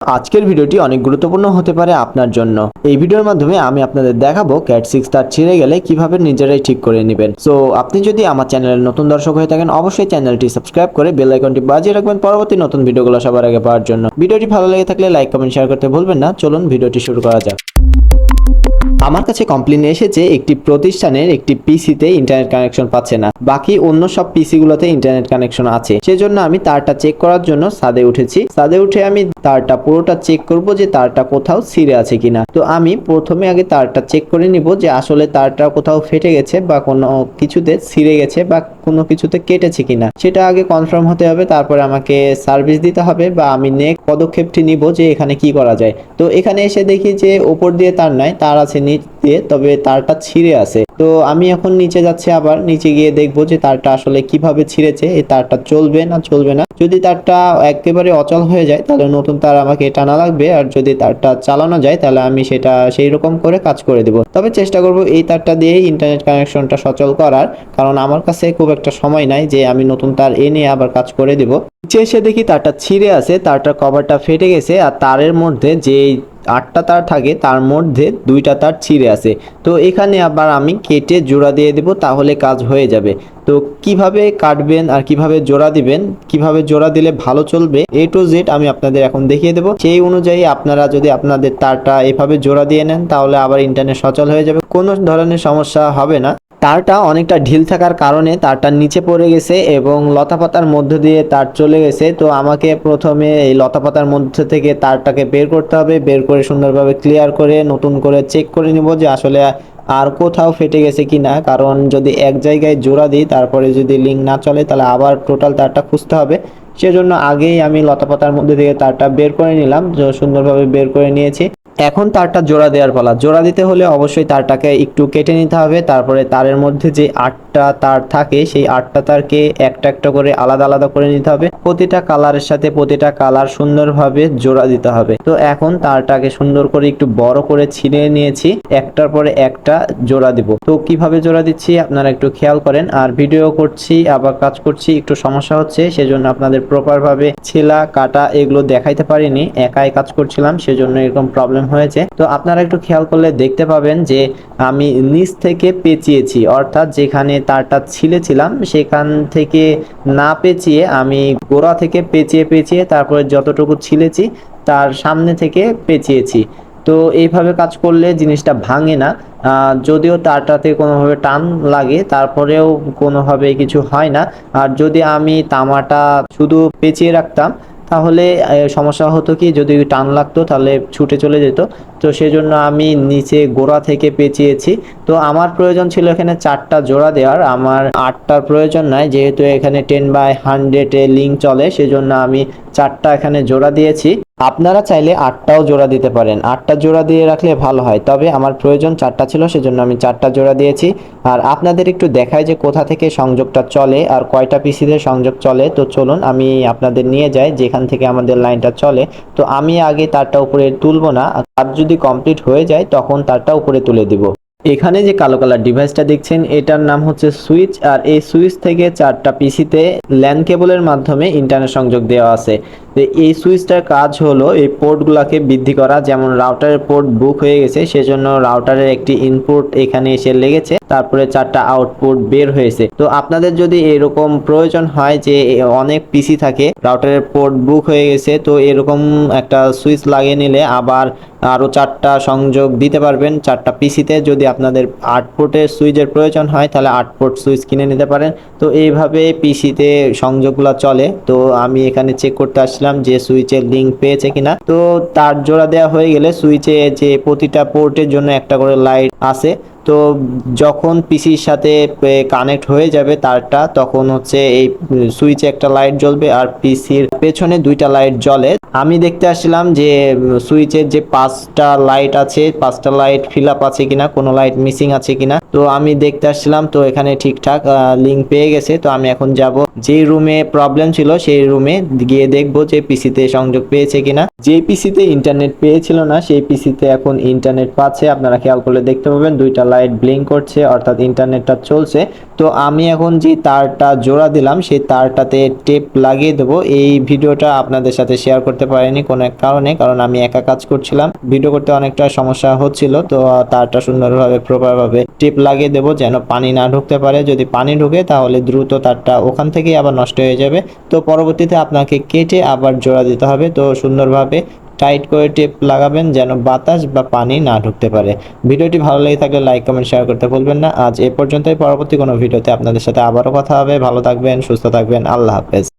আজকের ভিডিওটি অনেক গুরুত্বপূর্ণ হতে পারে আপনার জন্য। এই ভিডিওর মাধ্যমে আমি আপনাদের দেখাবো ক্যাট সিক্স তার ছিঁড়ে গেলে কীভাবে নিজেরাই ঠিক করে নেবেন। সো আপনি যদি আমার চ্যানেলের নতুন দর্শক হয়ে থাকেন, অবশ্যই চ্যানেলটি সাবস্ক্রাইব করে বেল আইকনটি বাজিয়ে রাখবেন পরবর্তী নতুন ভিডিওগুলো সবার আগে পাওয়ার জন্য। ভিডিওটি ভালো লেগে থাকলে লাইক কমেন্ট শেয়ার করতে ভুলবেন না। চলুন ভিডিওটি শুরু করা যাক। আমার কাছে কমপ্লেন এসেছে একটি প্রতিষ্ঠানের একটি পিসিতে ইন্টারনেট কানেকশন পাচ্ছে না। বাকি অন্য সব পিসিগুলোতে ইন্টারনেট কানেকশন আছে। সেজন্য আমি তারটা চেক করার জন্য সাদে উঠেছি। সাদে উঠে আমি তারটা পুরোটা চেক করব যে তারটা কোথাও ছিঁড়ে আছে কিনা। তো আমি প্রথমে আগে তারটা চেক করে নিব যে আসলে তারটা কোথাও ফেটে গেছে বা কোনো কিছুতে ছিঁড়ে গেছে বা কোনো কিছুতে কেটেছে কিনা, সেটা আগে কনফার্ম হতে হবে, তারপরে আমাকে সার্ভিস দিতে হবে বা আমি নেক্সট পদক্ষেপটি নিব যে এখানে কি করা যায়। তো এখানে এসে দেখি যে ওপর দিয়ে তার নাই তার আছে নিচ দিয়ে তবে তারটা ছিঁড়ে আছে। তো আমি এখন নিচে যাচ্ছি আবার। নিচে গিয়ে দেখব যে তারটা আসলে কীভাবে ছিঁড়েছে, এই তারটা চলবে না চলবে না। যদি তারটা একেবারে অচল হয়ে যায়, তাহলে নতুন তার আমাকে টানা লাগবে। আর যদি তারটা চালানো যায়, তাহলে আমি সেটা সেই রকম করে কাজ করে দেব। তবে চেষ্টা করব এই তারটা দিয়েই ইন্টারনেট কানেকশনটা সচল করার। কারণ আমার কাছে খুব একটা সময় নাই যে আমি নতুন তার এনে আবার কাজ করে দেব। নিচে এসে দেখি তারটা ছিঁড়ে আছে তারটার কভারটা ফেটে গেছে আর তারের মধ্যে যে আটটা তার থাকে তার মধ্যে দুইটা তার ছিঁড়ে আছে। তো এখানে আবার আমি কেটে জোড়া দিয়ে দেব তাহলে কাজ হয়ে যাবে। তো কীভাবে কাটবেন আর কীভাবে জোড়া দিবেন, কীভাবে জোড়া দিলে ভালো চলবে এ টু জেড আমি আপনাদের এখন দেখিয়ে দেবো। সেই অনুযায়ী আপনারা যদি আপনাদের তারটা এভাবে জোড়া দিয়ে নেন তাহলে আবার ইন্টারনেট সচল হয়ে যাবে। কোনো ধরনের সমস্যা হবে না। তারটা অনেকটা ঢিল থাকার কারণে তারটা নিচে পড়ে গেছে এবং লতাপাতার মধ্য দিয়ে তার চলে গেছে। তো আমাকে প্রথমে এই লতাপাতার মধ্যে থেকে তারটাকে বের করতে হবে, বের করে সুন্দরভাবে ক্লিয়ার করে, নতুন করে চেক করে নিব যে আসলে আর কোথাও ফেটে গেছে কিনা। কারণ যদি এক জায়গায় জোড়া দিই, তারপরে যদি লিঙ্ক না চলে, তাহলে আবার টোটাল তারটা খুঁজতে হবে। সেজন্য আগেই আমি লতাপাতার মধ্যে থেকে তারটা বের করে নিলাম সুন্দরভাবে বের করে নিয়েছি। এখন তারটা জোড়া দেওয়ার পালা। জোড়া দিতে হলে অবশ্যই তারটাকে একটু কেটে নিতে হবে, তারপরে তারের মধ্যে যে আটটা তার থাকে, সেই আটটা তারকে একটা একটা করে আলাদা আলাদা করে নিতে হবে। প্রতিটা কালারের সাথে প্রতিটা কালার সুন্দরভাবে জোড়া দিতে হবে। তো এখন তারটাকে সুন্দর করে একটু বড় করে ছিঁড়ে নিয়েছি। একটার পরে একটা জোড়া দিব। তো কীভাবে জোড়া দিচ্ছি আপনারা একটু খেয়াল করেন। আর ভিডিও করছি, আবার কাজ করছি, একটু সমস্যা হচ্ছে, সেজন্য আপনাদের প্রপার ভাবে ছেলা, কাটা এগুলো দেখাইতে পারিনি, একাই কাজ করছিলাম, সেজন্য এরকম প্রবলেম হয়েছে। তো আপনারা একটু খেয়াল করলে দেখতে পাবেন যে আমি নিচ থেকে পেঁচিয়েছি, অর্থাৎ যেখানে তারটা ছিলেছিলাম, সেখান থেকে না পেঁচিয়ে আমি গোড়া থেকে পেঁচিয়ে পেঁচিয়ে তারপরে যতটুকু ছিলেছি, তার সামনে থেকে পেঁচিয়েছি। তো এইভাবে কাজ করলে জিনিসটা ভাঙে না। যদিও তারটাতে কোনোভাবে টান লাগে, তারপরেও কোনোভাবে কিছু হয় না। আর যদি আমি তামাটা শুধু পেঁচিয়ে রাখতাম, তাহলে সমস্যা হতো কি, যদি টান লাগতো তাহলে ছুটে চলে যেত। তো সেজন্য আমি নিচে গোড়া থেকে পেঁচিয়েছি। তো আমার প্রয়োজন ছিল এখানে চারটা জোড়া দেওয়ার। আমার আটটার প্রয়োজন নাই, যেহেতু এখানে টেন বাই হান্ড্রেডে লিঙ্ক চলে, সেজন্য আমি চারটা এখানে জোড়া দিয়েছি। আপনারা চাইলে আটটাও জোড়া দিতে পারেন। আটটা জোড়া দিয়ে রাখলে ভালো হয়। তবে আমার প্রয়োজন চারটা ছিল, সেজন্য আমি চারটা জোড়া দিয়েছি। আর আপনাদের একটু দেখায় যে কোথা থেকে সংযোগটা চলে আর কয়টা পিসিতে সংযোগ চলে। তো চলুন, আমি আপনাদের নিয়ে যাই, যেখান থেকে আমাদের লাইনটা চলে। তো আমি আগে তারটা উপরে তুলবো না। আর যদি কমপ্লিট হয়ে যায়, তখন তারটা উপরে তুলে দিব। এখানে যে কালো কালার ডিভাইসটা দেখছেন, এটার নাম হচ্ছে সুইচ, আর এই সুইচ থেকে চারটা পিসিতে ল্যান কেবলের মাধ্যমে ইন্টারনেট সংযোগ দেওয়া আছে। তো এই সুইচটার কাজ হলো এই পোর্টগুলোকে বৃদ্ধি করা। যেমন রাউটারের পোর্ট বুক হয়ে গেছে, সেজন্য রাউটারের একটি ইনপুট এখানে এসে লেগেছে, তারপরে চারটা আউটপুট বের হয়েছে। তো আপনাদের যদি এরকম প্রয়োজন হয় যে অনেক পিসি থাকে, রাউটারের পোর্ট বুক হয়ে গেছে, তো এরকম একটা সুইচ লাগিয়ে নিলে আবার আরও চারটা সংযোগ দিতে পারবেন, চারটা পিসিতে। যদি আপনাদের আট পোর্টের সুইচের প্রয়োজন হয়, তাহলে আট পোর্ট সুইচ কিনে নিতে পারেন। তো এইভাবে পিসিতে সংযোগগুলো চলে। তো আমি এখানে চেক করতে আসলাম যে সুইচের লিঙ্ক পেয়েছে কিনা। তো তার জোড়া দেওয়া হয়ে গেলে সুইচে যে প্রতিটা পোর্টের জন্য একটা করে লাইট আছে তো যখন পিসির সাথে কানেক্ট হয়ে যাবে তারটা, তখন হচ্ছে এই সুইচে একটা লাইট জ্বলবে আর পিসির পেছনে দুইটা লাইট জ্বলে। আমি দেখতে আসছিলাম যে সুইচের যে পাঁচটা লাইট আছে, পাঁচটা লাইট ফিল আপ আছে কিনা, কোনো লাইট মিসিং আছে কিনা, তো আমি দেখতে আসছিলাম, তো এখানে ঠিকঠাক লিঙ্ক পেয়ে গেছে, তো আমি এখন যাব যে রুমে প্রবলেম ছিল, সেই রুমে গিয়ে দেখব যে পিসিতে সংযোগ পেয়েছে কিনা। যে পিসিতে ইন্টারনেট পেয়েছিল না, সেই পিসিতে এখন ইন্টারনেট পাচ্ছে, আপনারা খেয়াল করলে দেখতে পাবেন, দুইটা লাইট ব্লিঙ্ক করছে, অর্থাৎ ইন্টারনেটটা চলছে। তো আমি এখন যে তারটা জোড়া দিলাম, সেই তারটাতে টেপ লাগিয়ে দেবো। এই ভিডিওটা আপনাদের সাথে শেয়ার করতে পারিনি কোনো এক কারণে, কারণ আমি একা কাজ করছিলাম। ভিডিও করতে অনেকটা সমস্যা হচ্ছিল, তো তারটা সুন্দরভাবে প্রপারভাবে টেপ লাগিয়ে দেবো যেন পানি না ঢুকতে পারে। যদি পানি ঢুকে, তাহলে দ্রুত তারটা ওখান থেকেই আবার নষ্ট হয়ে যাবে। তো পরবর্তীতে আপনাকে কেটে আবার জোড়া দিতে হবে। তো সুন্দরভাবে টাইট করে টেপ লাগাবেন যেন বাতাস বা পানি না ঢুকতে পারে। ভিডিওটি ভালো লেগে থাকলে লাইক কমেন্ট শেয়ার করতে ভুলবেন না। আজ এ পর্যন্তই। পরবর্তী কোনো ভিডিওতে আপনাদের সাথে আবারও কথা হবে। ভালো থাকবেন, সুস্থ থাকবেন। আল্লাহ হাফেজ।